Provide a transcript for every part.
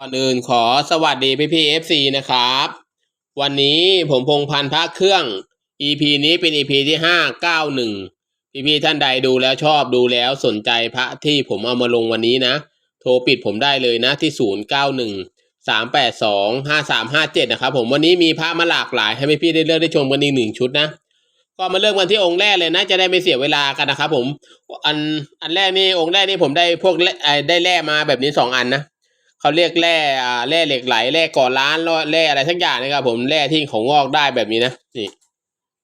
ก่อนอื่นขอสวัสดีพี่พี่เอฟซีนะครับ วันนี้ผมพงพันธ์พระเครื่อง EP นี้เป็น EP ที่ห้าเก้าหนึ่งพี่พี่ท่านใดดูแล้วชอบดูแล้วสนใจพระที่ผมเอามาลงวันนี้นะ โทรปิดผมได้เลยนะที่ศูนย์เก้าหนึ่งสามแปดสองห้าสามห้าเจ็ดนะครับผมวันนี้มีพระมาหลากหลาย ให้พี่พี่ได้เลือกได้ชมกันอีกหนึ่งชุดนะ ก็มาเริ่มกันที่องค์แรกเลยนะ จะได้ไม่เสียเวลากันนะครับผมอันอันแรกนี่องค์แรกนี่ผมได้พวกได้แร่มาแบบนี้สองอันนะ เขาเรียกแร่อ่าแร่เหล็กไหลแร่ก่อล้านแร่อะไรทั้งอย่างนะครับ ผมแร่ที่ของงอกได้แบบนี้นะนี่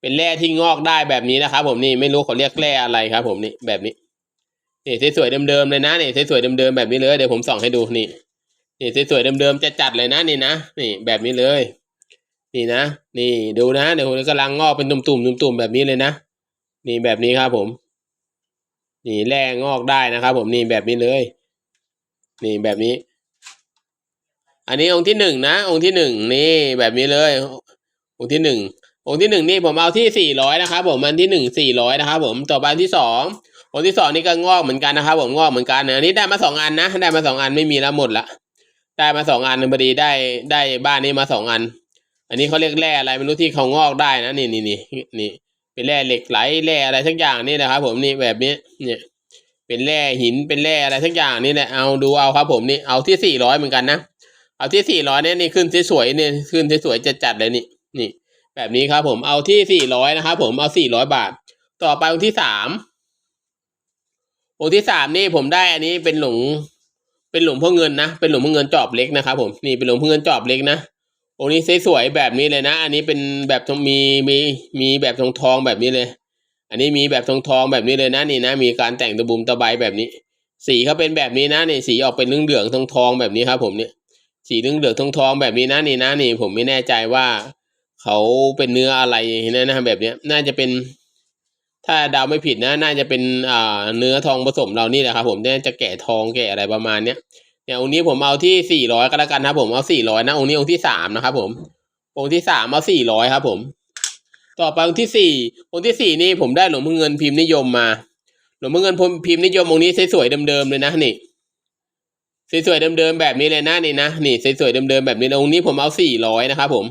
เป็นแร่ที่งอกได้แบบนี้นะครับ ผมนี่ไม่รู้เขาเรียกแร่อะไรครับ ผมนี่แบบนี้นี่สวยๆเดิมๆเลยนะนี่สวยๆเดิมๆแบบนี้เลยเดี๋ยวผมส่องให้ดูนี่นี่สวยๆเดิมๆจะจัดเลยนะนี่นะนี่แบบนี้เลย นี่นะนี่ดูนะเดี๋ยวผมกำลังงอกเป็นตุ่มๆตุ่มๆแบบนี้เลยนะนี่แบบนี้ครับ ผม นี่แร่งอกได้นะครับ ผมนี่แบบนี้เลย นี่แบบนี้ อันนี้องค์ที่หนึ่งนะ องค์ที่หนึ่งนี่แบบนี้เลย องค์ที่หนึ่งองค์ที่หนึ่งนี่ผมเอาที่สี่ร้อยนะครับผมอันที่หนึ่งสี่ร้อยนะครับผมต่อไปอันที่สององค์ที่สองนี่ก็งอกเหมือนกันนะครับผมงอกเหมือนกันอันนี้ได้มาสองอันนะได้มาสองอันไม่มีแล้วหมดละได้มาสองอันพอดีได้ได้บ้านนี้มาสองอัน อันนี้เขาเรียกแร่อะไรไม่รู้ที่เขางอกได้นะนี่นี่นี่นี่เป็นแร่เหล็กไหลแร่อะไรสักอย่างนี่นะครับ ผมนี่แบบนี้เนี่ย เป็นแร่หินเป็นแร่อะไรสักอย่างนี่แหละเอาดูเอาครับ ผมนี่เอาที่สี่ร้อยเหมือนกันนะ เอาที่สี่ร้อยเนี่ยนี่ขึ้นสวยๆเนี่ยขึ้นสวยๆจะจัดเลยนี่นี่ แบบนี้ครับ ผมเอาที่สี่ร้อยนะครับผมเอาสี่ร้อยบาท ต่อไปองค์ที่สามองค์ที่สามนี่ผมได้อันนี้เป็นหลงเป็นหลวงพ่อเงินนะเป็นหลวงพ่อเงินจอบเล็กนะครับ ผมนี่เป็นหลวงพ่อเงินจอบเล็กนะองค์นี้สวยๆแบบนี้เลยนะ อันนี้เป็นแบบทองมีมีมีแบบทองทองแบบนี้เลย อันนี้มีแบบทองทองแบบนี้เลยนะนี่นะ มีการแต่งตะบุมตะไบแบบนี้ สีเขาเป็นแบบนี้นะนี่สีออกเป็นเหลืองๆทองทองแบบนี้ครับ ผมเนี่ย สีเหลืองเหลืองทองทองแบบนี้นะนี่นะนี่ผมไม่แน่ใจว่าเขาเป็นเนื้ออะไรนะนะแบบนี้น่าจะเป็น ถ้าดาวไม่ผิดนะ น่าจะเป็นอ่าเนื้อทองผสมเรานี่แหละครับผมน่าจะแกะทองแกะอะไรประมาณเนี้ยเนี่ยองค์นี้ผมเอาที่สี่ร้อยก็แล้วกันครับผมเอาสี่ร้อยนะองค์นี้องค์ที่สามนะครับผมองค์ที่สามเอาสี่ร้อยครับ ผม ต่อไปองค์ที่สี่องค์ที่สี่นี่ผมได้หลวงพ่อเงินพิมพ์นิยมมา หลวงพ่อเงินพิมพ์นิยมองค์นี้สวยๆเดิมๆเลยนะนี่ สวยๆเดิมๆแบบนี้เลยนะนี่นะนี่สวยๆเดิมๆแบบนี้องค์นี้ผมเอาสี่ร้อยนะครับผม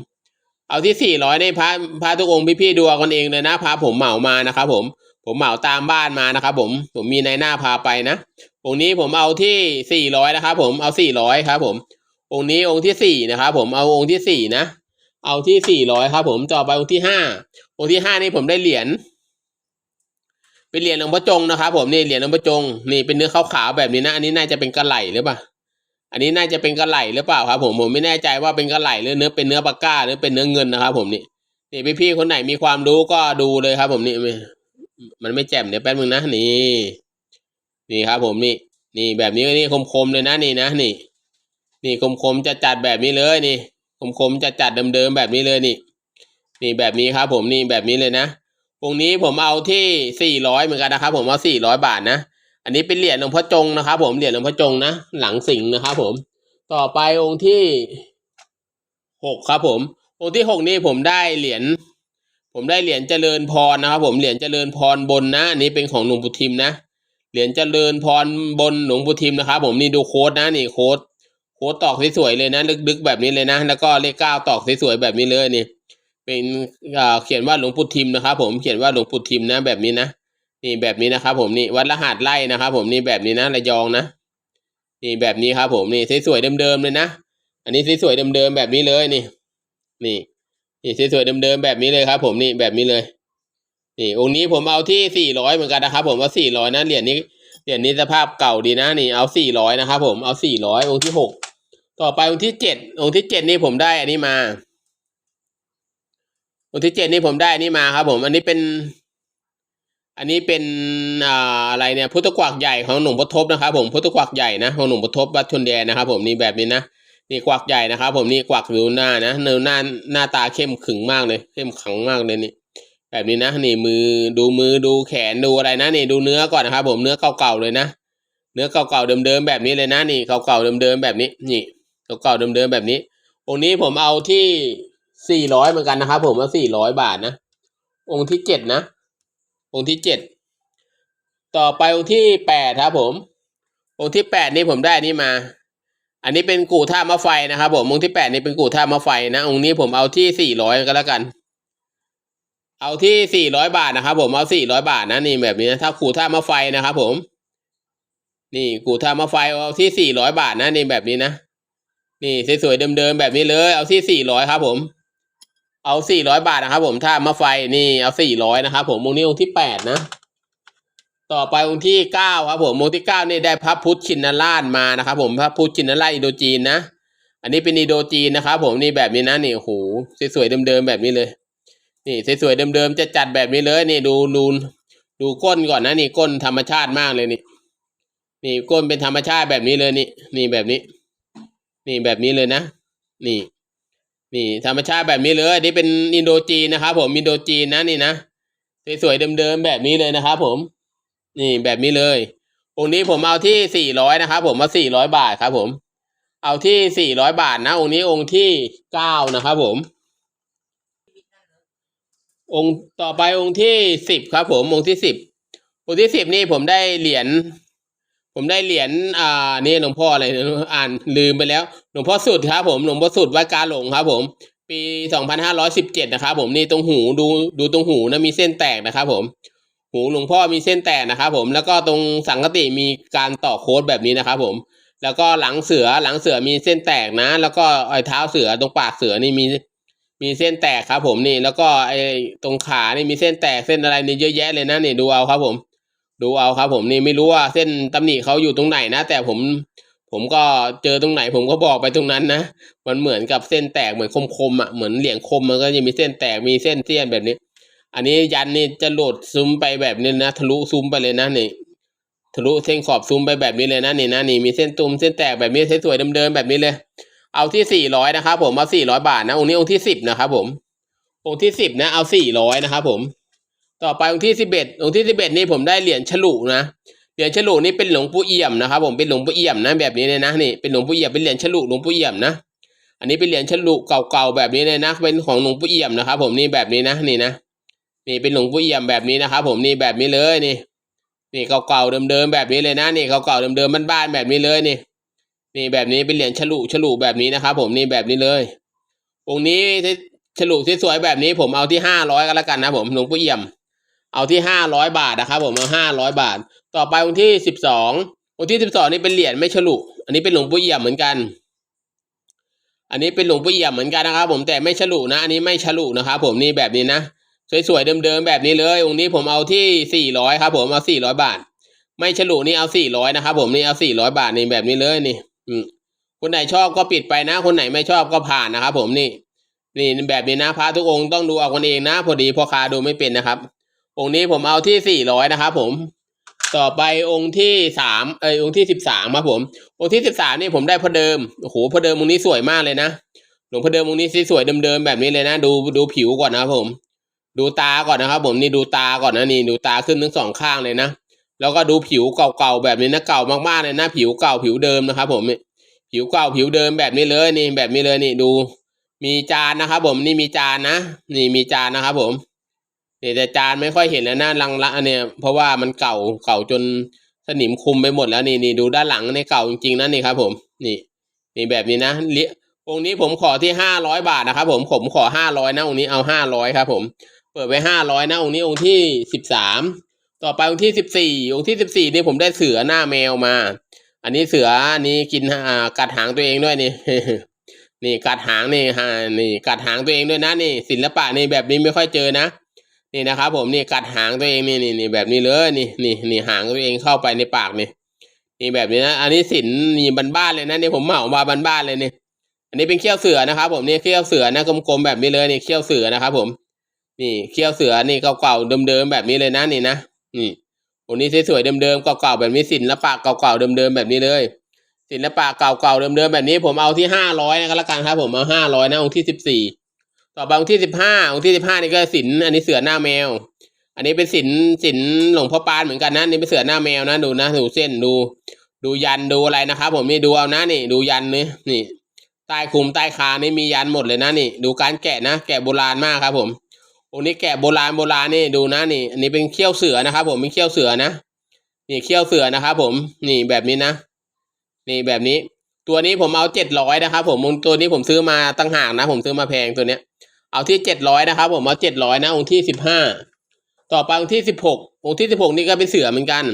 เอาที่สี่ร้อยในพระพระทุกองค์พี่ๆดูเอากันเองเลยนะพาผมเหมามานะครับผมผมเหมาตามบ้านมานะครับผมผมมีในหน้าพาไปนะองค์นี้ผมเอาที่สี่ร้อยนะครับผมเอาสี่ร้อยครับผม องค์นี้องค์ที่สี่นะครับผมเอาองค์ที่สี่นะ เอาที่สี่ร้อยครับผมต่อไปองค์ที่ห้าองค์ที่ห้านี่ผมได้เหรียญ เป็นเหรียญหลวงพ่อจงนะครับผมนี่เหรียญหลวงพ่อจงนี่เป็นเนื้อขาวๆแบบนี้นะอันนี้น่าจะเป็นกระไหลหรือเปล่าอันนี้น่าจะเป็นกระไหลหรือเปล่าครับ ผมผมไม่แน่ใจว่าเป็นกระไหลหรือเนื้อเป็นเนื้อปากก้าหรือเป็นเนื้อเงินนะครับ ผมนี่นี่พี่ๆคนไหนมีความรู้ก็ดูเลยครับ ผมนี่มันไม่แจ่มเดี๋ยวแป๊บนึงนะนี่ นี่ครับ ผมนี่ นี่แบบนี้นี่คมๆเลยนะนี่นะนี่ นี่คมๆจะจัดแบบนี้เลยนี่คมๆจะจัดเดิมๆแบบนี้เลยนี่ นี่แบบนี้ครับ ผมนี่แบบนี้เลยนะ องนี้ผมเอาที่สี่ร้อยเหมือนกันนะครับ ผมเอาสี่ร้อยบาทนะ อันนี้เป็นเหรียญหลวงพ่อจงนะครับ ผมเหรียญหลวงพ่อจงนะ หลังสิงนะครับผม ต่อไปองค์ที่หกครับ ผม องค์ที่หกนี่ผมได้เหรียญผมได้เหรียญเจริญพรนะครับ ผมเหรียญเจริญพรบนนะอันนี้เป็นของหลวงปู่ทิมนะเหรียญเจริญพรบนหลวงปู่ทิมนะครับ ผมนี่ดูโค้ดนะนี่โค้ดโค้ดตอกสวยๆเลยนะ ลึกๆแบบนี้เลยนะ แล้วก็เลขเก้าตอกสวยๆแบบนี้เลยนี่ เป็นเขียนว่าหลวงปู่ทิมนะครับผมเขียนว่าหลวงปู่ทิมนะแบบนี้นะนี่แบบนี้นะครับผมนี่วัดรหัสไล่นะครับผมนี่แบบนี้นะระยองนะนี่แบบนี้ครับผมนี่สวยๆเดิมๆเลยนะอันนี้สวยๆเดิมๆแบบนี้เลยนี่ นี่นี่สวยๆเดิมๆแบบนี้เลยครับ ผมนี่แบบนี้เลย นี่องค์นี้ผมเอาที่สี่ร้อยเหมือนกันนะครับ ผมเอาสี่ร้อยนะเหรียญนี้เหรียญนี้สภาพเก่าดีนะนี่เอาสี่ร้อยนะครับผมเอาสี่ร้อยองค์ที่หกต่อไปองค์ที่เจ็ดองค์ที่เจ็ดนี่ผมได้อันนี้มา องค์ที่เจ็ดนี่ผมได้นนี้มาครับผม อันนี้เป็น อันนี้เป็นอ่าอะไรเนี่ยพุทธกวักใหญ่ของหนุ่มพทบนะครับ ผมพุทธกวักใหญ่นะของหนุ่มพทบวัดชนแดนนะครับ ผมนี่แบบนี้นะนี่กวักใหญ่นะครับ ผมนี่กวักดูหน้านะเนื้อหน้าหน้าตาเข้มขึงมากเลย เข้มขังมากเลยนี่แบบนี้นะนี่มือดูมือดูแขนดูอะไรนะนี่ดูเนื้อก่อนนะครับ ผมเนื้อเก่าๆเลยนะเนื้อเก่าๆเดิมๆแบบนี้เลยนะนี่เก่าๆเดิมๆแบบนี้ นี่เก่าๆเดิมๆแบบนี้องค์นี้ผมเอาที่ สี่ร้อยเหมือนกันนะครับผมเอาสี่ร้อยบาทนะ องค์ที่เจ็ดนะ องค์ที่เจ็ดต่อไปองค์ที่แปดครับผม องค์ที่แปดนี่ผมได้นนี้มา อันนี้เป็นกู่ท่ามะไฟนะครับผมองค์ที่แปดนี่เป็นกู่ท่ามะไฟนะ องค์นี้ผมเอาที่สี่ร้อยก็แล้วกัน เอาที่สี่ร้อยบาทนะครับผมเอาสี่ร้อยบาทนะนี่แบบนี้นะถ้ากู่ท่ามะไฟนะครับผม นี่กู่ท่ามะไฟเอาที่สี่ร้อยบาทนะนี่แบบนี้นะนี่สวยๆเดิมๆแบบนี้เลย เอาที่สี่ร้อยครับผม เอาสี่ร้อยบาทนะครับผมท่ามะไฟนี่เอาสี่ร้อยนะครับผมองนี้องที่แปดนะ ต่อไปองที่เก้าครับผมองที่เก้านี่ได้พระพุทธชินราชมานะครับ ผมพระพุทธชินราชอินโดจีนนะ อันนี้เป็นอินโดจีนนะครับผมนี่แบบนี้นะนี่โอ้โหสวยๆเดิมๆแบบนี้เลย นี่สวยๆเดิมๆจะจัดแบบนี้เลยนี่ดูดูดูก้นก่อนนะนี่ก้นธรรมชาติมากเลยนี่ นี่ก้นเป็นธรรมชาติแบบนี้เลยนี่ นี่แบบนี้ นี่แบบนี้เลยนะ นี่ นี่ธรรมชาติแบบนี้เลยนี่เป็นอินโดจีนนะครับ ผมอินโดจีนนะนี่นะสวยๆเดิมๆแบบนี้เลยนะครับผม นี่แบบนี้เลยองค์นี้ผมเอาที่สี่ร้อยนะครับผมเอาสี่ร้อยบาทครับ ผม เอาที่สี่ร้อยบาทนะองค์นี้องค์ที่เก้านะครับผม องค์ต่อไปองค์ที่สิบครับ ผมองค์ที่สิบองค์ที่สิบนี่ผมได้เหรียญ ผมได้เหรียญอ่านี่หลวงพ่ออะไรอ่านลืมไปแล้ว หลวงพ่อสุดครับผมหลวงพ่อสุดวัดกาหลงครับผม ปีสองพันห้าร้อยสิบเจ็ดนะครับผมนี่ตรงหูดูดูตรงหูนะมีเส้นแตกนะครับผม หูหลวงพ่อมีเส้นแตกนะครับผมแล้วก็ตรงสังกติมีการต่อโค้ดแบบนี้นะครับผมแล้วก็หลังเสือหลังเสือมีเส้นแตกนะ แล้วก็ไอ้เท้าเสือตรงปากเสือนี่มีมีเส้นแตกครับผมนี่ แล้วก็ไอ้ตรงขานี่มีเส้นแตกเส้นอะไรนี่เยอะแยะเลยนะนี่ดูเอาครับผม ดูเอาครับ ผมนี่ไม่รู้ว่าเส้นตำหนิเขาอยู่ตรงไหนนะ แต่ผมผมก็เจอตรงไหน ผมก็บอกไปตรงนั้นนะ มันเหมือนกับเส้นแตกเหมือนคมๆอะเหมือนเหลี่ยงคมมันก็จะมีเส้นแตกมีเส้นเสี้ยนแบบนี้ อันนี้ยันนี่จะโหลดซูมไปแบบนี้นะทะลุซูมไปเลยนะนี่ทะลุเส้นขอบซูมไปแบบนี้เลยนะนี่นะนี่มีเส้นตุ่มเส้นแตกแบบนี้สวยๆเดิมๆแบบนี้เลย เอาที่สี่ร้อยนะครับผมเอาสี่ร้อยบาทนะองค์นี้องค์ที่สิบนะครับผมองค์ที่สิบนะเอาสี่ร้อยนะครับผม ต่อไปองค์ที่สิบเอ็ดองค์ที่สิบเอ็ดนี่ผมได้เหรียญฉลุนะเหรียญฉลุนี่เป็นหลวงปู่เอี่ยมนะครับ ผมเป็นหลวงปู่เอี่ยมนะแบบนี้เลยนะนี่เป็นหลวงปู่เอี่ยมเป็นเหรียญฉลุหลวงปู่เอี่ยมนะ อันนี้เป็นเหรียญฉลุเก่าๆแบบนี้เลยนะ เป็นของหลวงปู่เอี่ยมนะครับ ผมนี่แบบนี้นะนี่นะนี่เป็นหลวงปู่เอี่ยมแบบนี้นะครับ ผมนี่แบบนี้เลยนี่ นี่เก่าๆเดิมๆแบบนี้เลยนะนี่เก่าๆเดิมๆบ้านๆแบบนี้เลยนี่ นี่แบบนี้เป็นเหรียญฉลุฉลุแบบนี้นะครับ ผมนี่แบบนี้เลยองค์นี้ฉลุที่สวยแบบนี้ผมเอาที่ห้าร้อยก็แล้วกันนะผมหลวงปู่เอี่ยม เอาที่ห้าร้อยบาทนะครับผมเอาห้าร้อยบาท ต่อไปองค์ที่สิบสององค์ที่สิบสองนี่เป็นเหรียญไม่ฉลุ อันนี้เป็นหลวงปู่เอี่ยมเหมือนกัน อันนี้เป็นหลวงปู่เอี่ยมเหมือนกันนะครับ ผมแต่ไม่ฉลุนะ อันนี้ไม่ฉลุนะครับผมนี่แบบนี้นะสวยๆเดิมๆแบบนี้เลยองค์นี้ผมเอาที่สี่ร้อยครับ ผมเอาสี่ร้อยบาท ไม่ฉลุนี่เอาสี่ร้อยนะครับผมนี่เอาสี่ร้อยบาทนี่แบบนี้เลยนี่ อืมคนไหนชอบก็ปิดไปนะ คนไหนไม่ชอบก็ผ่านนะครับผมนี่ นี่แบบนี้นะพระทุกองค์ต้องดูเอาคนเองนะ พอดีพ่อค้าดูไม่เป็นนะครับ องค์นี้ผมเอาที่สี่ร้อยนะครับผม ต่อไปองค์ที่สามเอยองค์ที่สิบสามครับผม องค์ที่สิบสามนี่ผมได้พระเดิมโอ้โหพระเดิมองค์นี้สวยมากเลยนะหลวงพ่อเดิมองค์นี้สวยเดิมๆแบบนี้เลยนะ ดูดูผิวก่อนนะครับผม ดูตาก่อนนะครับ ผมนี่ดูตาก่อนนะนี่ดูตาขึ้นทั้งสองข้างเลยนะแล้วก็ดูผิวเก่าๆแบบนี้นะเก่ามากๆเลยนะผิวเก่าผิวเดิมนะครับ ผมผิวเก่าผิวเดิมแบบนี้เลยนี่แบบนี้เลยนี่ดู มีจานนะครับผมนี่มีจานนะ นี่มีจานนะครับผม นี่แต่จานไม่ค่อยเห็นแล้วนะลังละเนี่ยเพราะว่ามันเก่าเก่าจนสนิมคุมไปหมดแล้วนี่นี่ดูด้านหลังในเก่าจริงๆนะนี่ครับผมนี่นี่แบบนี้นะเลี้ยองค์นี้ผมขอที่ห้าร้อยบาทนะครับผมผมขอห้าร้อยนะองค์นี้เอาห้าร้อยครับผมเปิดไว้ห้าร้อยนะองค์นี้องค์ที่สิบสามต่อไปองค์ที่สิบสี่องค์ที่สิบสี่นี่ผมได้เสือหน้าแมวมา อันนี้เสืออันนี้กินอ่ากัดหางตัวเองด้วยนี่นี่กัดหางนี่ฮะนี่กัดหางตัวเองด้วยนะนี่ศิลปะนี่แบบนี้ไม่ค่อยเจอนะ นี่นะครับ ผมนี่กัดหางตัวเองนี่นี่นี่แบบนี้เลยนี่นี่นี่หางตัวเองเข้าไปในปากนี่นี่แบบนี้นะอันนี้สินนี่บ้านๆเลยนะนี่ผมเหมามาบ้านๆเลยนี่อันนี้เป็นเขี้ยวเสือนะครับ ผมนี่เขี้ยวเสือนะกลมๆแบบนี้เลยนี่เขี้ยวเสือนะครับ ผม นี่เขี้ยวเสือนี่เก่าๆเดิมๆแบบนี้เลยนะนี่นะนี่วันนี้สวยๆเดิมๆเก่าๆแบบนี้ศินละปะเก่าๆเดิมๆแบบนี้เลยศิลปะเก่าๆเดิมๆแบบนี้ผมเอาที่ห้าร้อยนะก็แล้วกันครับ ผมเอาห้าร้อยนะองค์ที่สิบสี่ ต่อไปองค์ที่สิบห้าองค์ที่สิบห้านี่ก็ศิลอันนี้เสือหน้าแมว อันนี้เป็นศิลศิลหลวงพ่อปานเหมือนกันนะนี่เป็นเสือหน้าแมวนะดูนะดูเส้นดู ดูยันดูอะไรนะครับ ผมนี่ดูเอานะนี่ ดูยันนี่นี่ใต้คุมใต้คานี่มียันหมดเลยนะนี่ ดูการแกะนะแกะโบราณมากครับ ผมองค์นี้แกะโบราณโบราณนี่ดูนะนี่ อันนี้เป็นเขี้ยวเสือนะครับ ผมเป็นเขี้ยวเสือนะนี่เขี้ยวเสือนะครับผม นี่แบบนี้นะ นี่แบบนี้ ตัวนี้ผมเอาเจ็ดร้อยนะครับผมตัวนี้ผมซื้อมาตั้งหากนะ ผมซื้อมาแพงตัวเนี้ย เอาที่เจ็ดร้อยนะครับ ผมเอาเจ็ดร้อยนะ องค์ที่สิบห้าต่อไปองค์ที่สิบหกองค์ที่สิบหกนี่ก็เป็นเสือเหมือนกัน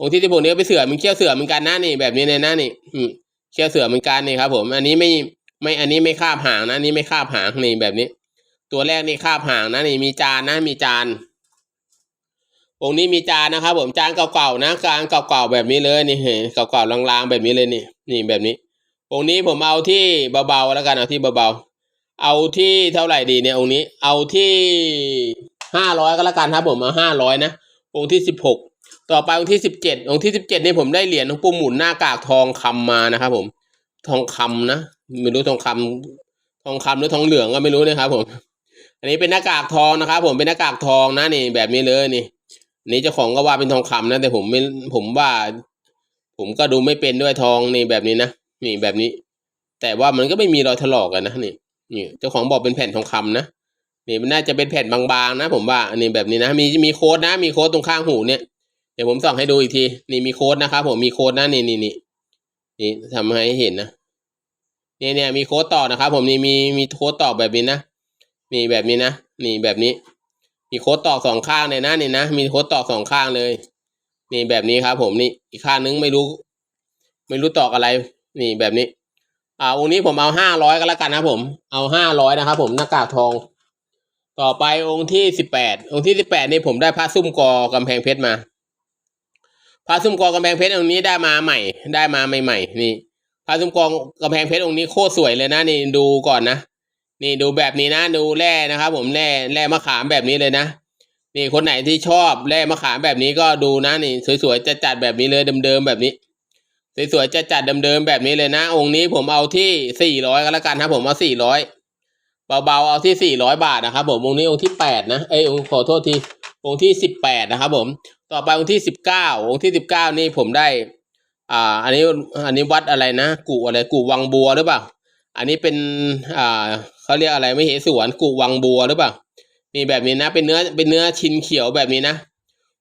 องค์ที่สิบหกนี่ก็เป็นเสือมันเขี้ยวเสือเหมือนกันนะนี่แบบนี้เลยนะนี่เขี้ยวเสือเหมือนกันนี่ครับ ผม อันนี้ไม่ไม่อันนี้ไม่คาบหางนะอันนี้ไม่คาบหางนี่แบบนี้ ตัวแรกนี่คาบหางนะนี่มีจานนะมีจาน องค์นี้มีจานนะครับ ผมจานเก่าๆนะจานเก่าๆแบบนี้เลยนี่เห็นเก่าๆลางๆแบบนี้เลยนี่ นี่แบบนี้ องค์นี้ผมเอาที่เบาๆแล้วกันเอาที่เบาๆเอาที่เท่าไหร่ดีเนี่ยองค์นี้ เอาที่ห้าร้อยก็แล้วกันครับ ผมเอาห้าร้อยนะองค์ที่สิบหกต่อไปองค์ที่สิบเจ็ดองค์ที่สิบเจ็ดนี่ผมได้เหรียญหลวงปู่หมุนหน้ากากทองคำมานะครับผมทองคำนะไม่รู้ทองคำทองคำหรือทองเหลืองก็ไม่รู้นะครับผม อันนี้เป็นหน้ากากทองนะครับผมเป็นหน้ากากทองนะนี่แบบนี้เลยนี่ นี้เจ้าของก็ว่าเป็นทองคำนะ แต่ผมไม่ผมว่า ผมก็ดูไม่เป็นด้วยทองนี่แบบนี้นะนี่แบบนี้ แต่ว่ามันก็ไม่มีรอยถลอกกันนะนี่นี่เจ้าของบอกเป็นแผ่นทองคำนะนี่มันน่าจะเป็นแผ่นบางๆนะ ผมว่าอันนี้แบบนี้นะมีมีโค้ดนะ มีโค้ดตรงข้างหูเนี่ยเดี๋ยวผมส่องให้ดูอีกทีนี่มีโค้ดนะครับผมมีโค้ดนะนี่นี่นี่นี่ทำให้เห็นนะเนี่ยเนี่ยมีโค้ดต่อนะครับผมนี่มีมีโค้ดต่อแบบนี้นะนี่แบบนี้นะนี่แบบนี้ มีโค้ดต่อสองข้างเลยนะนี่นะมีโค้ดต่อสองข้างเลย นี่แบบนี้ครับ ผมนี่อีกข้างนึงไม่รู้ ไม่รู้ตอกอะไร นี่แบบนี้ อ่าองค์นี้ผมเอาห้าร้อยก็แล้วกันนะผม เอาห้าร้อยนะครับผมหน้ากากทอง ต่อไปองค์ที่สิบแปดองค์ที่สิบแปดนี่ผมได้พระซุ่มกอกำแพงเพชรมาพระซุ่มกอกำแพงเพชรองค์นี้ได้มาใหม่ ได้มาใหม่ๆนี่พระซุ่มกอกำแพงเพชรองค์นี้โคตรสวยเลยนะนี่ดูก่อนนะ นี่ดูแบบนี้นะดูแร่นะครับผมแร่แร่มะขามแบบนี้เลยนะ นี่คนไหนที่ชอบแร่มะขามแบบนี้ก็ดูนะนี่ สวยๆจะจัดแบบนี้เลยเดิมๆแบบนี้สวยๆจะจัดเดิมๆแบบนี้เลยนะ องค์นี้ผมเอาที่สี่ร้อยก็แล้วกันครับผมเอาสี่ร้อยเบาๆเอาที่สี่ร้อยบาทนะครับผมองค์นี้องค์ที่แปดนะเอ้ยองค์ขอโทษทีองค์ที่สิบแปดนะครับผมต่อไปองค์ที่สิบเก้าองค์ที่สิบเก้านี่ผมได้ อ่า อันนี้อันนี้วัดอะไรนะ กูอะไรกูวังบัวหรือเปล่า อันนี้เป็นอ่า เขาเรียกอะไรไม่เห็นสวนกูวังบัวหรือเปล่านี่แบบนี้นะ เป็นเนื้อเป็นเนื้อชินเขียวแบบนี้นะ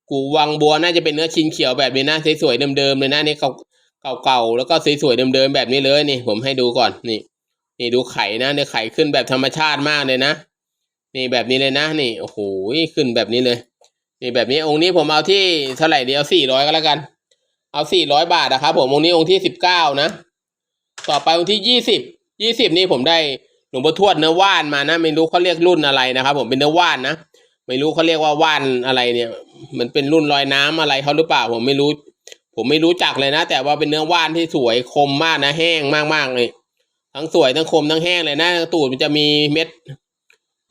กูวังบัวน่าจะเป็นเนื้อชินเขียวแบบนี้นะสวยๆเดิมๆเลยนะนี่เขาเก่าๆแล้วก็สวยๆเดิมๆแบบนี้เลยนี่ ผมให้ดูก่อนนี่ นี่ดูไข่นะเนี่ยไข่ขึ้นแบบธรรมชาติมากเลยนะนี่แบบนี้เลยนะ นี่โอ้โหขึ้นแบบนี้เลย นี่แบบนี้องค์นี้ผมเอาที่เท่าไหร่เดียวสี่ร้อยก็แล้วกัน เอาสี่ร้อยบาทนะครับผมองค์นี้องค์ที่สิบเก้านะ ต่อไปองค์ที่ยี่สิบยี่สิบนี่ผมได้ หลวงพ่อทวดเนื้อว่านมานะ ไม่รู้เขาเรียกรุ่นอะไรนะครับ ผมเป็นเนื้อว่านนะไม่รู้เขาเรียกว่าว่านอะไรเนี่ย มันเป็นรุ่นลอยน้ำอะไรเขาหรือเปล่า ผมไม่รู้ ผมไม่รู้จักเลยนะ แต่ว่าเป็นเนื้อว่านที่สวยคมมากนะแห้งมากๆเลยทั้งสวยทั้งคมทั้งแห้งเลยนะตูดมันจะมีเม็ด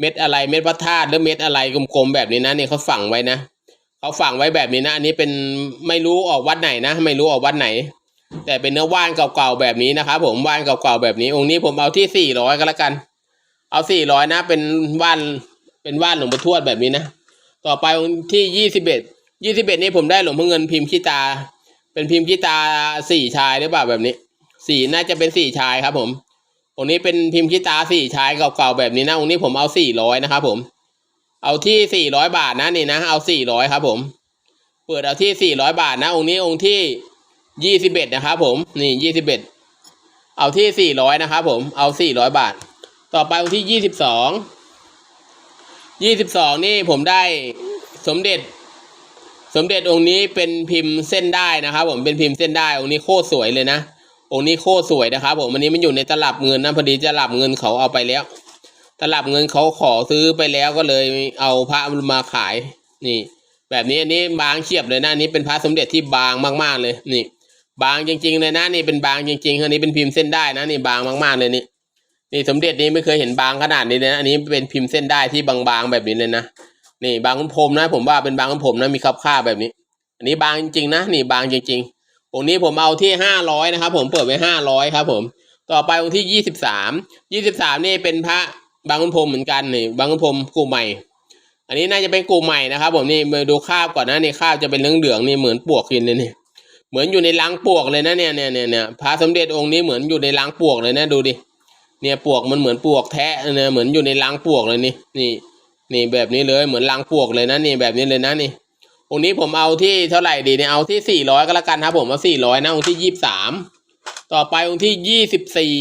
เม็ดอะไรเม็ดพระธาตุหรือเม็ดอะไรกลมๆแบบนี้นะเนี่ยเขาฝังไว้นะเขาฝังไว้แบบนี้นะอันนี้เป็นไม่รู้ออกวัดไหนนะ ไม่รู้ออกวัดไหน แต่เป็นเนื้อว่านเก่าๆแบบนี้นะครับผมว่านเก่าๆแบบนี้องค์นี้ผมเอาที่สี่ร้อยก็แล้วกัน เอาสี่ร้อยนะ เป็นว่านเป็นว่านหลวงพ่ทวดแบบนี้นะต่อไปองค์ที่ยี่สิบเอ็ดยี่สิบเอ็ดนี่ผมได้หลวงพ่อเงินพิมพ์ขี้ตา เป็นพิมพ์กีตาสี่ชายหรือเปล่าแบบนี้สี่น่าจะเป็นสี่ชายครับ ผมองค์นี้เป็นพิมพ์กีตาสี่ชายเก่าๆแบบนี้นะองค์นี้ผมเอาสี่ร้อยนะครับผม เอาที่สี่ร้อยบาทนะนี่นะ เอาสี่ร้อยครับ ผม เปิดเอาที่สี่ร้อยบาทนะองค์นี้องค์ที่ ยี่สิบเอ็ดนะครับผมนี่ยี่สิบเอ็ดเอาที่สี่ร้อยนะครับผมเอาสี่ร้อยบาท ต่อไปองค์ที่ยี่สิบสองยี่สิบสองนี่ผมได้สมเด็จ สมเด็จองค์นี้เป็นพิมพ์เส้นได้นะครับ ผมเป็นพิมพ์เส้นได้องค์นี้โคตรสวยเลยนะองค์นี้โคตรสวยนะครับ ผมอันนี้มันอยู่ในตลับเงินนะพอดีตลับเงินเขาเอาไปแล้ว ตลับเงินเขาขอซื้อไปแล้วก็เลยเอาพระมาขายนี่ แบบนี้อันนี้บางเฉียบเลยนะอันนี้เป็นพระสมเด็จที่บางมากๆเลยนี่ บางจริงๆเลยนะนี่เป็นบางจริงๆอันนี้เป็นพิมพ์เส้นได้นะนี่บางมากๆเลยนี่นี่สมเด็จนี้ไม่เคยเห็นบางขนาดนี้เลยนะอันนี้เป็นพิมพ์เส้นได้ที่บางๆแบบนี้เลยนะนี่บางขุนพรมนะ ผมว่าเป็นบางขุนพรมนะมีคับค่าแบบนี้ อันนี้บางจริงๆนะนี่บางจริงๆองค์นี้ผมเอาที่ห้าร้อยนะครับผมเปิดไว้ห้าร้อยครับผมต่อไปองค์ที่ยี่สิบสามยี่สิบสามนี่เป็นพระบางขุนพรมเหมือนกันนี่บางขุนพรมกูใหม่ อันนี้น่าจะเป็นกูใหม่นะครับ ผมนี่มาดูคาบก่อนนะนี่คาบจะเป็นเหลืองๆนี่เหมือนปวกกินเลยนี่ เหมือนอยู่ในรังปวกเลยนะเนี่ยเนี่ยเนี่ยเนี่ยพระสมเด็จองค์นี้เหมือนอยู่ในรังปวกเลยนะดูดิเนี่ยปวกมันเหมือนปวกแท้เนี่ยเหมือนอยู่ในรังปวกเลยนี่นี่นี่แบบนี้เลยเหมือนลังปวกเลยนะนี่แบบนี้เลยนะนี่องค์นี้ผมเอาที่เท่าไหร่ดีเนี่ยเอาที่สี่ร้อยก็แล้วกันครับผมเอาสี่ร้อยนะองค์ที่ยี่สามต่อไปองค์ที่ยี่สิบสี่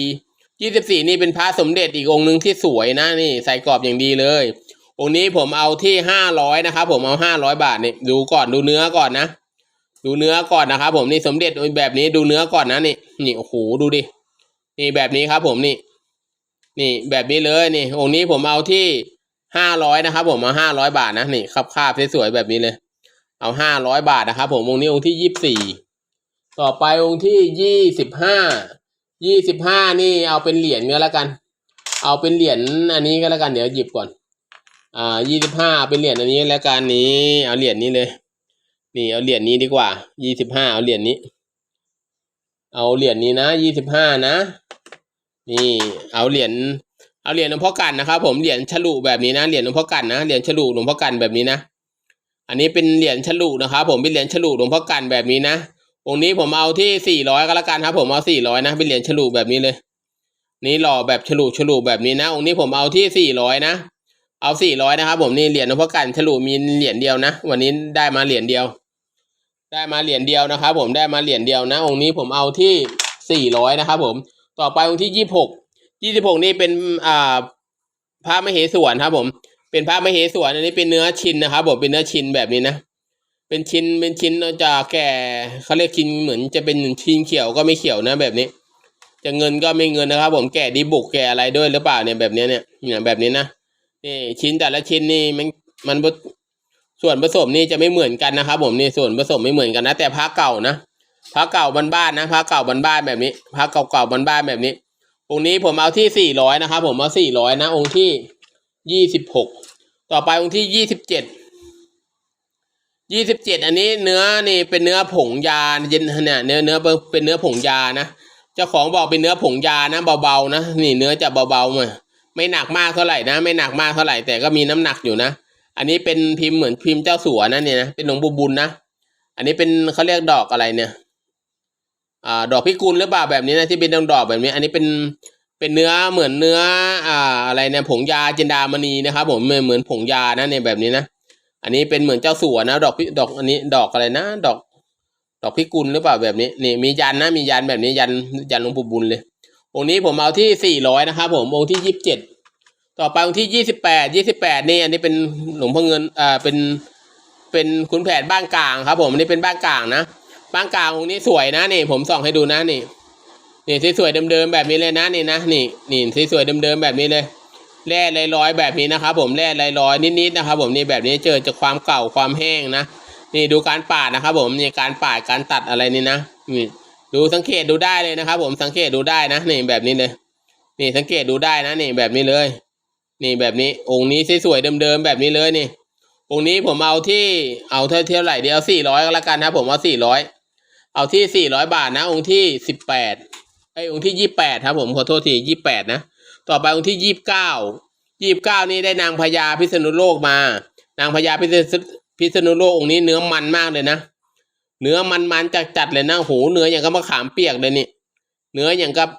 ยี่สิบสี่นี่เป็นพระสมเด็จอีกองค์หนึ่งที่สวยนะนี่ใส่กรอบอย่างดีเลย องค์นี้ผมเอาที่ห้าร้อยนะครับผมเอาห้าร้อยบาทนี่ดูก่อนดูเนื้อก่อนนะ ดูเนื้อก่อนนะครับ ผมนี่สมเด็จแบบนี้ดูเนื้อก่อนนะนี่นี่โอ้โหดูดินี่แบบนี้ครับ ผมนี่ นี่แบบนี้เลยนี่ องค์นี้ผมเอาที่ห้าร้อยนะครับ ผมเอาห้าร้อยบาทนะนี่คับคาบสวยๆแบบนี้เลย เอาห้าร้อยบาทนะครับ ผมองค์นี้องค์ที่ยี่สิบสี่ต่อไปองค์ที่ยี่สิบห้ายี่สิบห้านี่เอาเป็นเหรียญก็แล้วกัน เอาเป็นเหรียญอันนี้ก็แล้วกันเดี๋ยวหยิบก่อน อ่ายี่สิบห้าเป็นเหรียญอันนี้แล้วกันนี้ เอาเหรียญนี้เลย นี่เอาเหรียญนี้ดีกว่า ยี่สิบห้าเอาเหรียญนี้ เอาเหรียญนี้นะยี่สิบห้านะ นี่ เอาเหรียญ เอาเหรียญหลวงพ่อกันนะครับผม เหรียญฉลุแบบนี้นะ เหรียญหลวงพ่อกันนะ เหรียญฉลุหลวงพ่อกันแบบนี้นะ อันนี้เป็นเหรียญฉลุนะครับผม เป็นเหรียญฉลุหลวงพ่อกันแบบนี้นะ องค์นี้ผมเอาที่สี่ร้อยก็แล้วกันครับ ผมเอาสี่ร้อยนะ เป็นเหรียญฉลุแบบนี้เลย นี่หล่อแบบฉลุฉลุแบบนี้นะ องค์นี้ผมเอาที่สี่ร้อยนะ เอาสี่ร้อยนะครับผมนี่เหรียญหลวงพ่อกันฉลุมีเหรียญเดียวนะ วันนี้ได้มาเหรียญเดียว ได้มาเหรียญเดียวนะครับผมได้มาเหรียญเดียวนะ องค์นี้ผมเอาที่สี่ร้อยนะครับผมต่อไปองค์ที่ยี่หกยี่สิบหกนี่เป็นอ่าพระมเหสวนครับผม เป็นพระมเหสวนอันนี้เป็นเนื้อชินนะครับผมเป็นเนื้อชินแบบนี้นะ เป็นชิ้นเป็นชิ้นจะแก่เขาเรียกชิ้นเหมือนจะเป็นชิ้นเขียวก็ไม่เขียวนะแบบนี้ จะเงินก็ไม่เงินนะครับ ผมแก่ดีบุกแก่อะไรด้วยหรือเปล่าเนี่ยแบบนี้เนี่ยเนี่ยแบบนี้นะ นี่ชิ้นแต่ละชิ้นนี่มันมันส่วนผสมนี่จะไม่เหมือนกันนะครับผมนี่ส่วนผสมไม่เหมือนกันนะ แต่พระเก่านะพระเก่าบ้านๆนะพระเก่าบ้านๆแบบนี้พระเก่าๆบ้านๆแบบนี้ องค์นี้ผมเอาที่สี่ร้อยนะครับผมเอาสี่ร้อยนะองค์ที่ยี่สิบหกต่อไปองค์ที่ยี่สิบเจ็ดยี่สิบเจ็ดอันนี้เนื้อนี่เป็นเนื้อผงยาเย็นเนี่ยเนื้อเนื้อเป็นเนื้อผงยานะเจ้าของบอกเป็นเนื้อผงยานะเบาๆนะนี่เนื้อจะเบาๆมา ไม่หนักมากเท่าไหร่นะ ไม่หนักมากเท่าไหร่แต่ก็มีน้ำหนักอยู่นะ อันนี้เป็นพิมพ์เหมือนพิมพ์เจ้าสัวนะเนี่ยนะเป็นหลวงปู่บุญนะ อันนี้เป็นเขาเรียกดอกอะไรเนี่ยอ่าดอกพิกุลหรือเปล่าแบบนี้นะที่เป็นดอกแบบนี้ อันนี้เป็นเป็นเนื้อเหมือนเนื้ออ่าอะไรเนี่ยผงยาจินดามณีนะครับผมเหมือนเหมือนผงยานะเนี่ยแบบนี้นะ อันนี้เป็นเหมือนเจ้าสัวนะ ดอกพิดอกอันนี้ดอกอะไรนะ ดอก ดอกพิกุลหรือเปล่าแบบนี้นี่มียันนะมียันแบบนี้ยันยันหลวงปู่บุญเลย องค์นี้ผมเอาที่สี่ร้อยนะครับผมองค์ที่ยี่สิบเจ็ดต่อไปองค์ที่ยี่สิบแปดยี่สิบแปดนี่อันนี้เป็นหลวงพ่อเงินอ่าเป็นเป็นขุนแผนบ้านกลางครับ ผมอันนี้เป็นบ้านกลางนะบ้านกลางองค์นี้สวยนะนี่ ผมส่องให้ดูนะนี่นี่สวยๆเดิมๆแบบนี้เลยนะนี่นะนี่นี่สวยๆเดิมๆแบบนี้เลยแร่ลอยๆแบบนี้นะครับ ผมแร่ลอยๆนิดๆนะครับ ผมนี่แบบนี้เจอจากความเก่าความแห้งนะนี่ดูการปาดนะครับ ผมนี่การปาดการตัดอะไรนี่นะนี่ ดูสังเกตดูได้เลยนะครับ ผมสังเกตดูได้นะนี่แบบนี้เลย นี่สังเกตดูได้นะนี่แบบนี้เลย นี่แบบนี้องค์นี้สวยๆเดิมๆแบบนี้เลยนี่ องค์นี้ผมเอาที่เอาเท่าเท่าไหร่เดียวสี่ร้อยก็แล้วกันนะผมเอาสี่ร้อยเอาที่สี่ร้อยบาทนะ องค์ที่สิบแปดไอองค์ที่ยี่แปดครับ ผมขอโทษทียี่แปดนะต่อไปองค์ที่ยี่บเก้ายี่บเก้านี่ได้นางพญาพิษณุโลกมา นางพญาพิษพิษณุโลกองค์นี้เนื้อมันมากเลยนะ เนื้อมันมันจัดจัดเลยนะโหเนื้ออย่างกับมะขามเปียกเลยนี่เนื้ออย่างกับ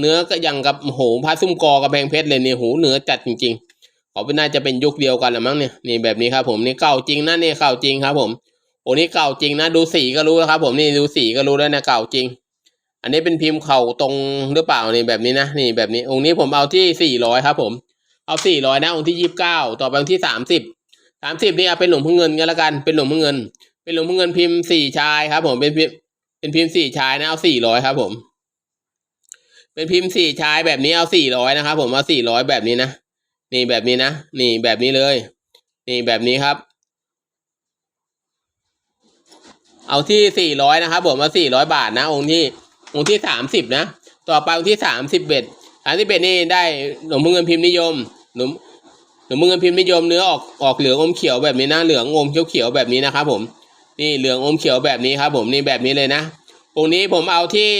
เนื้อก็อย่างกับโหพระซุ้มกอกระแพงเพชรเลยนี่โหเนื้อจัดจริงๆขอเป็นน่าจะเป็นยุคเดียวกันละมั้งเนี่ยนี่แบบนี้ครับผมนี่เก่าจริงนะนี่เก่าจริงครับ ผมโอ้นี่เก่าจริงนะดูสีก็รู้แล้วครับ ผมนี่ดูสีก็รู้แล้วนะเก่าจริง อันนี้เป็นพิมพ์เข่าตรงหรือเปล่านี่แบบนี้นะนี่แบบนี้องค์นี้ผมเอาที่สี่ร้อยครับ ผม เอาสี่ร้อยนะองค์ที่ยี่สิบเก้าต่อไปองค์ที่สามสิบสามสิบนี่เอาเป็นหลวงพ่อเงินกันละกันเป็นหลวงพ่อเงิน เป็นหลวงพ่อเงินพิมพ์สี่ชายครับ ผมเป็นพิมพ์เป็นพิมพ์สี่ชายนะเอาสี่ร้อยครับ ผม เป็นพิมพ์สี่ชายแบบนี้เอาสี่ร้อยนะครับผมเอาสี่ร้อยแบบนี้นะนี่แบบนี้นะนี่แบบนี้เลย นี่แบบนี้ครับ เอาที่สี่ร้อยนะครับผมเอาสี่ร้อยบาทนะ องค์ที่องค์ที่สามสิบนะต่อไปองค์ที่สามสิบเอ็ดสามสิบเอ็ดนี่ได้หลวงพ่อเงินพิมพ์นิยมหลวงหลวงพ่อเงินพิมพ์นิยมเนื้อออกออกเหลืองอมเขียวแบบนี้นะเหลืองอมเขียวเขียวแบบนี้นะครับผม นี่เหลืองอมเขียวแบบนี้ครับ ผมนี่แบบนี้เลยนะองนี้ผมเอาที่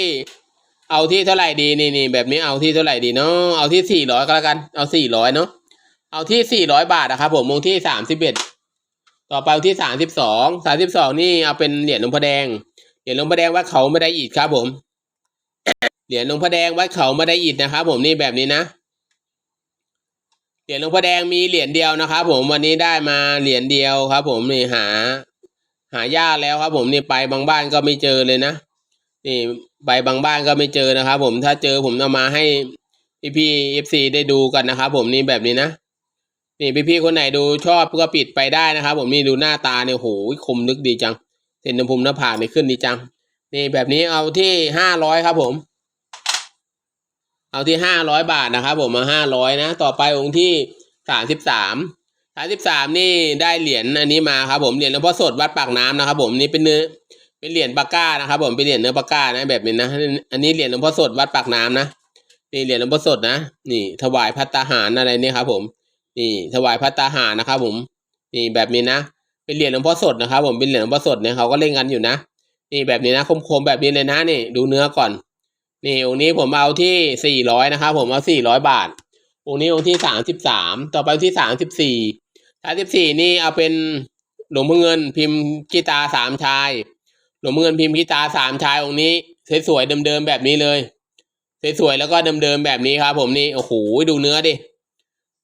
เอาที่เท่าไหร่ดีนี่นี่แบบนี้เอาที่เท่าไหร่ดีเนาะเอาที่สี่ร้อยก็แล้วกัน เอาสี่ร้อยเนาะเอาที่สี่ร้อยบาทนะครับ ผมองที่สามสิบเอ็ดต่อไปองค์ที่สามสิบสองสามสิบสองนี่เอาเป็นเหรียญลงพ่อแดงเหรียญลงพ่อแดงวัดเขาไม่ได้อีดครับ ผมเหรียญลงพ่อแดงวัดเขาไม่ได้อีดนะครับผมนี่แบบนี้นะเหรียญลงพ่อแดงมีเหรียญเดียวนะครับผมวันนี้ได้มาเหรียญเดียวครับ ผมนี่หา หายากแล้วครับ ผมนี่ไปบางบ้านก็ไม่เจอเลยนะนี่ใบบางบ้านก็ไม่เจอนะครับ ผมถ้าเจอผมเอามาให้พี่พี่เอฟซีได้ดูกันนะครับ ผมนี่แบบนี้นะนี่พี่พี่ๆคนไหนดูชอบก็ปิดไปได้นะครับ ผมนี่ดูหน้าตาเนี่ยโหคมลึกดีจังเส้นน้ำพุมหน้าผากเนี่ยขึ้นดีจังนี่แบบนี้เอาที่ห้าร้อยครับ ผม เอาที่ห้าร้อยบาทนะครับ ผมมาห้าร้อยนะ ต่อไปองค์ที่สามสิบสาม สามสิบสามนี่ได้เหรียญอันนี้มาครับผมเหรียญหลวงพ่อสดวัดปากน้ำนะครับ ผมนี่เป็นเนื้อเป็นเหรียญปากก้านะครับ ผมเป็นเหรียญเนื้อปากก้านะแบบนี้นะ อันนี้เหรียญหลวงพ่อสดวัดปากน้ำนะนี่เหรียญหลวงพ่อสดนะนี่ถวายพัตตาหารอะไรเนี่ยครับ ผม นี่ถวายพัตตาหารนะครับ ผม นี่แบบนี้นะ เป็นเหรียญหลวงพ่อสดนะครับ ผมเป็นเหรียญหลวงพ่อสดเนี่ยเขาก็เล่นกันอยู่นะนี่แบบนี้นะคมๆแบบนี้เลยนะนี่ ดูเนื้อก่อน นี่องค์นี้ผมเอาที่สี่ร้อยนะครับ ผมเอาสี่ร้อยบาทองค์นี้องค์ที่สามสิบสามต่อไปที่สามสิบสี่ สามสิบสี่นี่เอาเป็นหลวงพ่อเงินพิมพ์กีตาสามชาย หลวงพ่อเงินพิมพ์กีตาสามชายองค์นี้สวยๆเดิมๆแบบนี้เลยสวยๆแล้วก็เดิมๆแบบนี้ครับผมนี่โอ้โหดูเนื้อดิ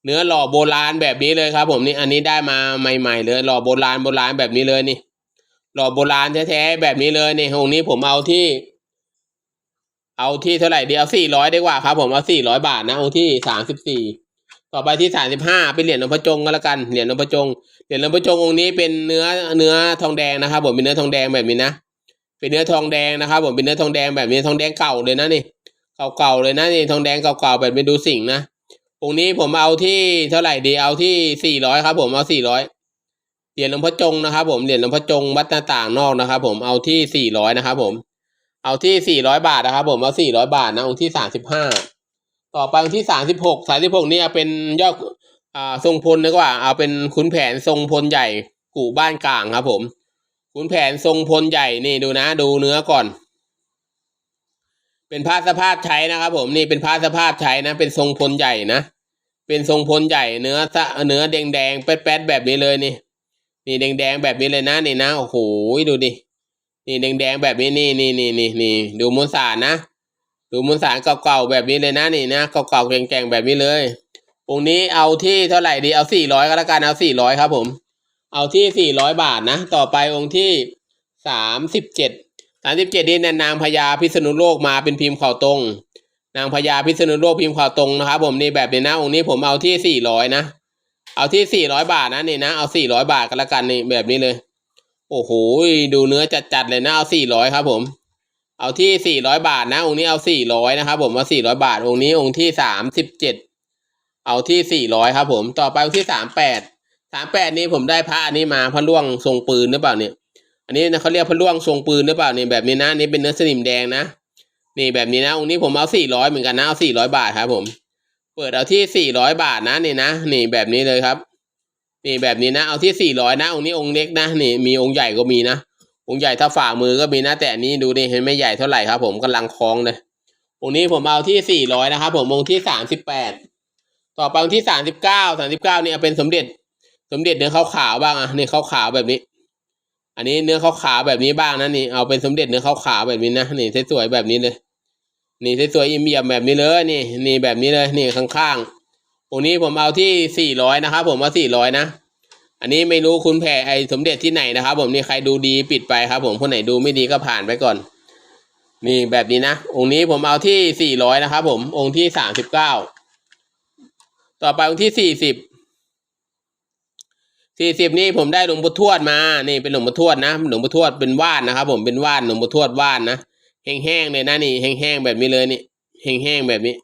เนื้อหล่อโบราณแบบนี้เลยครับ ผมนี่อันนี้ได้มาใหม่ ๆ เลยหล่อโบราณโบราณแบบนี้เลยนี่ หล่อโบราณแท้ๆแบบนี้เลยนี่องค์นี้ผมเอาที่ เอาที่เท่าไหร่ดีเอาสี่ร้อยดีกว่าครับ ผมเอาสี่ร้อยบาทนะองค์ที่สามสิบสี่ ต่อไปที่สามสิบห้าเป็นเหรียญหลวงพ่อจงก็แล้วกันเหรียญหลวงพ่อจงเหรียญหลวงพ่อจงองค์นี้เป็นเนื้อเนื้อทองแดงนะครับ ผมเป็นเนื้อทองแดงแบบนี้นะเป็นเนื้อทองแดงนะครับ ผมเป็นเนื้อทองแดงแบบนี้ทองแดงเก่าเลยนะนี่เก่าๆเลยนะนี่ทองแดงเก่าๆแบบไม่ดูสิ่งนะองค์นี้ผมเอาที่เท่าไหร่ดีเอาที่สี่ร้อยครับ ผมเอาสี่ร้อยเหรียญหลวงพ่อจงนะครับ ผมเหรียญหลวงพ่อจงวัดหน้าต่างนอกนะครับ ผมเอาที่สี่ร้อยนะครับ ผม เอาที่สี่ร้อยบาทนะครับ ผมเอาสี่ร้อยบาทนะองค์ที่สามสิบห้า ต่อไปที่สามสิบหกสามสิบหกนี่เอาเป็นยอดอ่าทรงพลดีกว่าเอาเป็นขุนแผนทรงพลใหญ่กู่บ้านกลางครับ ผมขุนแผนทรงพลใหญ่นี่ดูนะ ดูเนื้อก่อน เป็นผ้าสภาพใช้นะครับ ผมนี่เป็นผ้าสภาพใช้นะ เป็นทรงพลใหญ่นะเป็นทรงพลใหญ่เนื้อสะเนื้อแดงแดงๆแป๊ดแบบนี้เลยนี่ นี่แดงแดงแบบนี้เลยนะนี่นะโอ้โหดูดินี่แดงๆแบบนี้นี่นี่นี่นี่นี่ดูมวลสารนะ ดูมวลสารเก่าๆแบบนี้เลยนะนี่นะเก่าๆแก่งๆแบบนี้เลยองค์นี้เอาที่เท่าไหร่ดีเอาสี่ร้อยก็แล้วกันเอาสี่ร้อยครับ ผม เอาที่สี่ร้อยบาทนะ ต่อไปองค์ที่สามสิบเจ็ดสามสิบเจ็ดนี่นางพญาพิษณุโลกมาเป็นพิมพ์เข่าตรง นางพญาพิษณุโลกพิมพ์เข่าตรงนะครับ ผมนี่แบบนี้นะองค์นี้ผมเอาที่สี่ร้อยนะเอาที่สี่ร้อยบาทนะนี่นะเอาสี่ร้อยบาทก็แล้วกันนี่แบบนี้เลย โอ้โหดูเนื้อจัดๆเลยนะเอาสี่ร้อยครับ ผม เอาที่สี่ร้อยบาทนะ องค์นี้เอาสี่ร้อยนะครับผมเอาสี่ร้อยบาท องค์นี้องค์ที่สามสิบเจ็ดเอาที่สี่ร้อยครับ ผม ต่อไปองค์ที่สามแปดสามแปดนี้ผมได้พระอันนี้มาพระล่วงทรงปืนหรือเปล่าเนี่ย อันนี้นะเขาเรียกพระล่วงทรงปืนหรือเปล่าเนี่ยแบบนี้นะนี่เป็นเนื้อสนิมแดงนะนี่แบบนี้นะองค์นี้ผมเอาสี่ร้อยเหมือนกันนะเอาสี่ร้อยบาทครับ ผม เปิดเอาที่สี่ร้อยบาทนะนี่นะนี่แบบนี้เลยครับ นี่แบบนี้นะเอาที่สี่ร้อยนะองค์นี้องค์เล็กนะนี่มีองค์ใหญ่ก็มีนะ องค์ใหญ่ถ้าฝ่ามือก็มีนะแต่นี้ดูดิเห็นไม่ใหญ่เท่าไหร่ครับผมกำลังคล้องเลยองค์นี้ผมเอาที่สี่ร้อยนะครับผมองค์ที่สามสิบแปดต่อไปองค์ที่สามสิบเก้าสามสิบเก้านี่เอาเป็นสมเด็จ สมเด็จเนื้อขาวๆบ้างอะนี่ขาวๆแบบนี้ อันนี้เนื้อขาวๆแบบนี้บ้างนะนี่เอาเป็นสมเด็จเนื้อขาวๆแบบนี้นะนี่สวยๆแบบนี้เลย นี่สวยๆอิ่มเอี่ยมแบบนี้เลยนี่ นี่แบบนี้เลย นี่ข้างๆองค์นี้ผมเอาที่สี่ร้อยนะครับผมเอาสี่ร้อยนะ อันนี้ไม่รู้คุณแผ่ไอสมเด็จที่ไหนนะครับ ผมนี่ใครดูดีปิดไปครับผมคนไหนดูไม่ดีก็ผ่านไปก่อน นี่แบบนี้นะ องค์นี้ผมเอาที่สี่ร้อยนะครับผมองค์ที่สามสิบเก้าต่อไปองค์ที่สี่สิบสี่สิบนี่ผมได้หลวงปู่ทวดมา นี่เป็นหลวงปู่ทวดนะหลวงปู่ทวดเป็นว่านนะครับ ผมเป็นว่านหลวงปู่ทวดว่านนะแห้งๆเลยนะนี่แห้งๆแบบนี้เลยนี่แห้งๆแบบนี้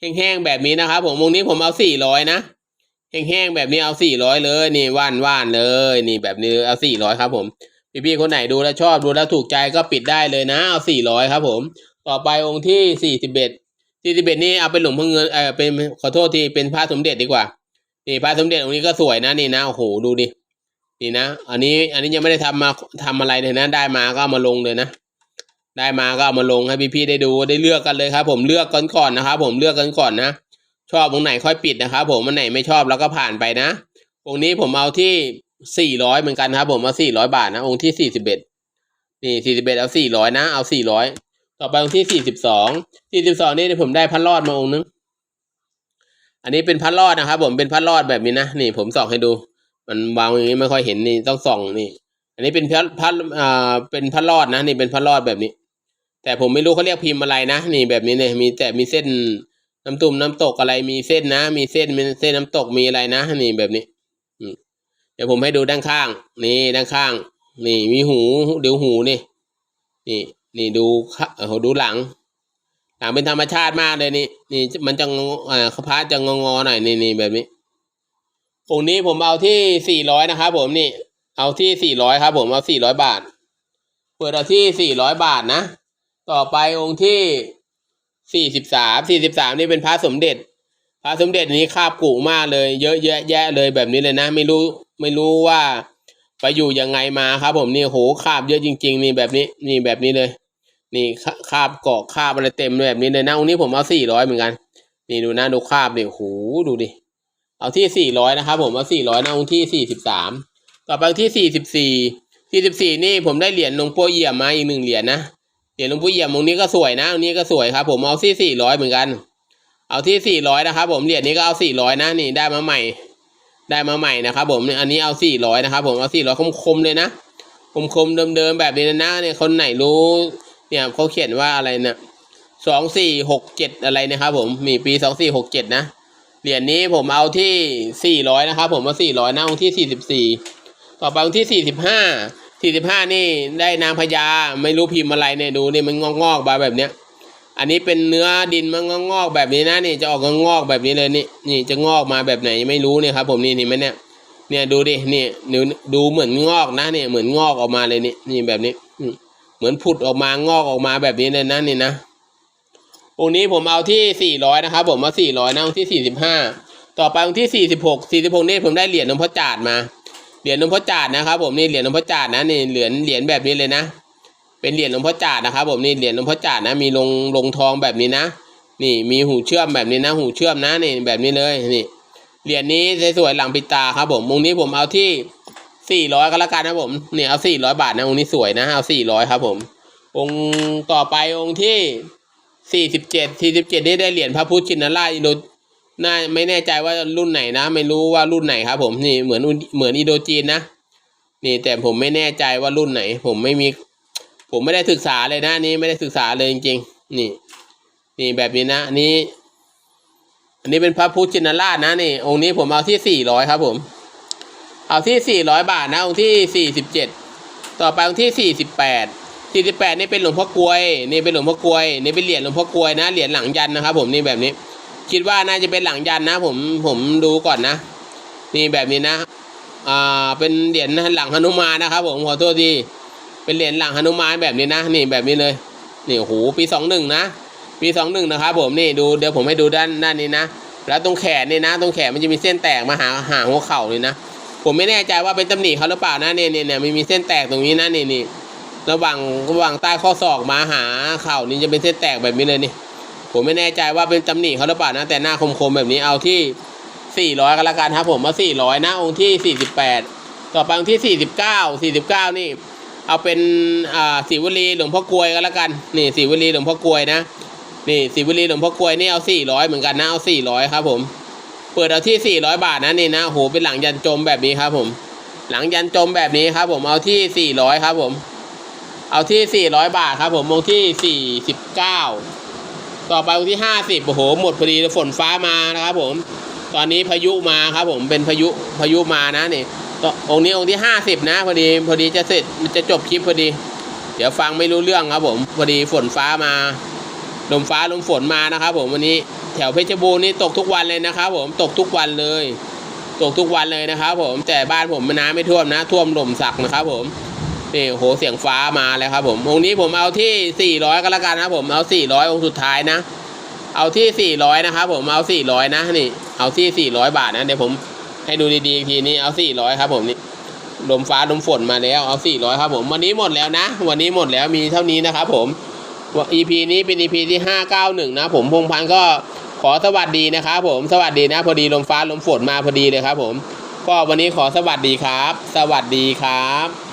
แห้งๆแบบนี้นะครับ ผมวงนี้ผมเอาสี่ร้อยนะแห้งๆแบบนี้เอาสี่ร้อยเลย นี่ว่านว่านเลย นี่แบบนี้เอาสี่ร้อยครับ ผมพี่ๆคนไหนดูแล้วชอบดูแล้วถูกใจก็ปิดได้เลยนะ เอาสี่ร้อยครับ ผม ต่อไปองค์ที่สี่สิบเอ็ดสี่สิบเอ็ดนี่เอาเป็นหลวงพ่อเงินเออเป็นขอโทษทีเป็นพระสมเด็จดีกว่า นี่พระสมเด็จองค์นี้ก็สวยนะนี่นะโอ้โหดูดินี่นะ อันนี้อันนี้ยังไม่ได้ทำมาทำอะไรเลยนะ ได้มาก็มาลงเลยนะ ได้มาก็เอามาลงให้พี่ๆได้ดูได้เลือกกันเลยครับ ผมเลือกกันก่อนนะครับ ผมเลือกกันก่อนนะชอบองไหนค่อยปิดนะครับ ผมอันไหนไม่ชอบแล้วก็ผ่านไปนะองค์นี้ผมเอาที่สี่ร้อยเหมือนกันครับ ผมเอาสี่ร้อยบาทนะองค์ที่สี่สิบเอ็ดนี่สี่สิบเอ็ดเอาสี่ร้อยนะเอาสี่ร้อยต่อไปองค์ที่สี่สิบสองสี่สิบสองนี่ผมได้พัดรอดมาองค์นึงอันนี้เป็นพัดรอดนะครับ ผมเป็นพัดรอดแบบนี้นะนี่ ผมส่องให้ดู มันวางอย่างนี้ไม่ค่อยเห็นนี่ต้องส่องนี่ อันนี้เป็นพระพระอ่าเป็นพระรอดนะนี่เป็นพระรอดแบบนี้ แต่ผมไม่รู้เขาเรียกพิมพ์อะไรนะ นี่แบบนี้เนี่ยมีแต่มีเส้นน้ำตุ่มน้ำตกอะไรมีเส้นนะ มีเส้นมีเส้นน้ำตกมีอะไรนะนี่แบบนี้อืเดี๋ยวผมให้ดูด้านข้าง นี่ด้านข้าง นี่มีหูเดี๋ยวหูนี่ นี่นี่ดูข้าเออดูหลัง หลังเป็นธรรมชาติมากเลยนี่ นี่มันจะงอเอ่อพาจะงองอๆหน่อยนี่นี่แบบนี้องค์นี้ผมเอาที่สี่ร้อยนะครับผมนี่ เอาที่สี่ร้อยครับ ผมเอาสี่ร้อยบาท เปิดเอาที่สี่ร้อยบาทนะ ต่อไปองค์ที่สี่สิบสามสี่สิบสามนี่เป็นพระสมเด็จ พระสมเด็จนี้คาบกุมากเลย เยอะแยะแยะเลยแบบนี้เลยนะ ไม่รู้ไม่รู้ว่าไปอยู่ยังไงมาครับ ผมนี่โหคาบเยอะจริง ๆ นี่แบบนี้นี่แบบนี้เลย นี่คาบเกาะคาบอะไรเต็มเลยแบบนี้เลยนะองค์นี้ผมเอาสี่ร้อยเหมือนกัน นี่ดูนะดูคาบดิโหดูดิเอาที่สี่ร้อยนะครับผมเอาสี่ร้อยนะองค์ที่สี่สิบสามต่อไปที่สี่สิบสี่สี่สิบสี่นี่ผมได้เหรียญหลวงปู่เอี่ยมมาอีกหนึ่งเหรียญนะ รียญหลวงปู่เอี่ยมองนี้ก็สวยนะองนี้ก็สวยครับ ผมเอาที่สี่ร้อยเหมือนกัน เอาที่สี่ร้อยนะครับ ผมเหรียญนี้ก็เอาสี่ร้อยนะนี่ได้มาใหม่ ได้มาใหม่นะครับ ผมอันนี้เอาสี่ร้อยนะครับ ผมเอาสี่ร้อยคมๆเลยนะคมๆเดิมๆแบบนี้นะเนี่ยคนไหนรู้เนี่ยเขาเขียนว่าอะไรเนี่ยสองสี่หกเจ็ดอะไรนะครับผมมีปีสองสี่หกเจ็ดนะเหรียญนี้ผมเอาที่สี่ร้อยนะครับ ผมเอาสี่ร้อยนะองที่สี่สิบสี่ต่อไปองที่สี่สิบห้า สี่สิบห้านี่ได้นางพญาไม่รู้พิมพ์อะไรเนี่ยดูนี่มันงอกๆมาแบบเนี้ย อันนี้เป็นเนื้อดินมันงอกๆแบบนี้นะนี่จะออกงอกๆแบบนี้เลยนี่นี่จะงอกมาแบบไหนไม่รู้เนี่ยครับ ผมนี่นี่ไหมเนี่ยเนี่ยดูดินี่ดูดูเหมือนงอกนะเนี่ยเหมือนงอกออกมาเลยนี่นี่แบบนี้อืเหมือนผุดออกมางอกออกมาแบบนี้เลยนะนี่นะองค์นี้ผมเอาที่สี่ร้อยนะครับผมเอาสี่ร้อยนะองค์ที่สี่สิบห้าต่อไปองค์ที่สี่สิบหกสี่สิบหกนี่ผมได้เหรียญหลวงพ่อจาดมา เหรียญหลวงพ่อจาดนะครับ ผมนี่เหรียญหลวงพ่อจาดนะนี่เหรียญเหรียญแบบนี้เลยนะ เป็นเหรียญหลวงพ่อจาดนะครับ ผมนี่เหรียญหลวงพ่อจาดนะ มีลงลงทองแบบนี้นะ นี่มีหูเชื่อมแบบนี้นะ หูเชื่อมนะนี่แบบนี้เลยนี่เหรียญนี้สวยๆหลังปิดตาครับ ผมองค์นี้ผมเอาที่สี่ร้อยก็แล้วกันนะผมนี่เอาสี่ร้อยบาทนะองค์นี้สวยนะเอาสี่ร้อยครับ ผม องค์ต่อไปองค์ที่สี่สิบเจ็ดสี่สิบเจ็ดนี่ได้เหรียญพระพุทธชินราชอินโด น่าไม่แน่ใจว่ารุ่นไหนนะ ไม่รู้ว่ารุ่นไหนครับ ผมนี่เหมือนเหมือนอิโดจีนนะนี่แต่ผมไม่แน่ใจว่ารุ่นไหน ผมไม่มี ผมไม่ได้ศึกษาเลยนะนี้ไม่ได้ศึกษาเลยจริงๆนี่ นี่แบบนี้นะอันนี้ อันนี้เป็นพระพุทธชินราชนะนี่ องค์นี้ผมเอาที่สี่ร้อยครับผม เอาที่สี่ร้อยบาทนะ องค์ที่สี่สิบเจ็ดต่อไปองค์ที่สี่สิบแปดสี่สิบแปดนี่เป็นหลวงพ่อกลวย นี่เป็นหลวงพ่อกลวย นี่เป็นเหรียญหลวงพ่อกลวยนะเหรียญหลังยันนะครับ ผมนี่แบบนี้ คิดว่าน่าจะเป็นหลังยันนะ ผมผมดูก่อนนะ นี่แบบนี้นะอ่าเป็นเหรียญหลังหนุมานนะครับ ผมขอโทษทีเป็นเหรียญหลังหนุมานแบบนี้นะ นี่แบบนี้เลยนี่โอ้โหปีสองหนึ่งนะปีสองหนึ่งนะครับผมนี่ดูเดี๋ยวผมให้ดูด้านด้านนี้นะแล้วตรงแขนนี่นะ ตรงแขนมันจะมีเส้นแตกมาหาหาหัวเข่าเลยนะผมไม่แน่ใจว่าเป็นตำหนิเขาหรือเปล่านะเนี่ยเนี่ยเนี่ยมันมีเส้นแตกตรงนี้นะนี่นี่ระหว่างระหว่างใต้ข้อศอกมาหาเข่านี่จะเป็นเส้นแตกแบบนี้เลยนี่ ผมไม่แน่ใจว่าเป็นตำหนิเขาหรือเปล่านะ แต่หน้าคมๆแบบนี้เอาที่ 400ก็แล้วกันครับ ผมเอา400นะองค์ที่ 48 ต่อไปองค์ที่ 49 49 นี่ เอาเป็นอ่าศิวลีหลวงพ่อกลวยก็แล้วกันนี่ศิวลีหลวงพ่อกลวยนะนี่ศิวลีหลวงพ่อกลวยนี่เอา 400 เหมือนกันนะเอา 400 ครับ ผม เปิดเอาที่ 400 บาทนะนี่นะโหเป็นหลังยันจมแบบนี้ครับผม หลังยันจมแบบนี้ครับ ผมเอาที่ 400 ครับ ผม เอาที่ 400 บาทครับ ผมองค์ที่ 49 ต่อไปองค์ที่50โอ้โหหมดพอดีฝนฟ้ามานะครับผม ตอนนี้พายุมาครับผมเป็นพายุพายุมานะนี่ต่อองค์นี้องค์ที่50นะพอดีพอดีจะเสร็จมันจะจบคลิปพอดี เดี๋ยวฟังไม่รู้เรื่องครับผมพอดีฝนฟ้ามาลมฟ้าลมฝนมานะครับ ผมวันนี้แถวเพชรบูรณ์นี่ตกทุกวันเลยนะครับ ผมตกทุกวันเลย ตกทุกวันเลยนะครับ ผมแต่บ้านผมมันน้ำไม่ท่วมนะ ท่วมหล่มสักนะครับ ผม นี่โหเสียงฟ้ามาแล้วครับผมองค์นี้ผมเอาที่ 400 ก็แล้วกันนะผมเอา 400 องค์สุดท้ายนะ เอาที่ 400 นะครับผมเอา 400 นะนี่ เอาที่ 400 บาทนะเดี๋ยวผมให้ดูดีๆอีกทีนี้เอา 400 ครับผมนี่ลมฟ้าลมฝนมาแล้วเอา 400 ครับผม วันนี้หมดแล้วนะ วันนี้หมดแล้วมีเท่านี้นะครับผมว่า EP นี้เป็น EP ที่ 591 นะ ผมพงพันก็ขอสวัสดีนะครับผมสวัสดีนะ พอดีลมฟ้าลมฝนมาพอดีเลยครับผม ก็วันนี้ขอสวัสดีครับ สวัสดีครับ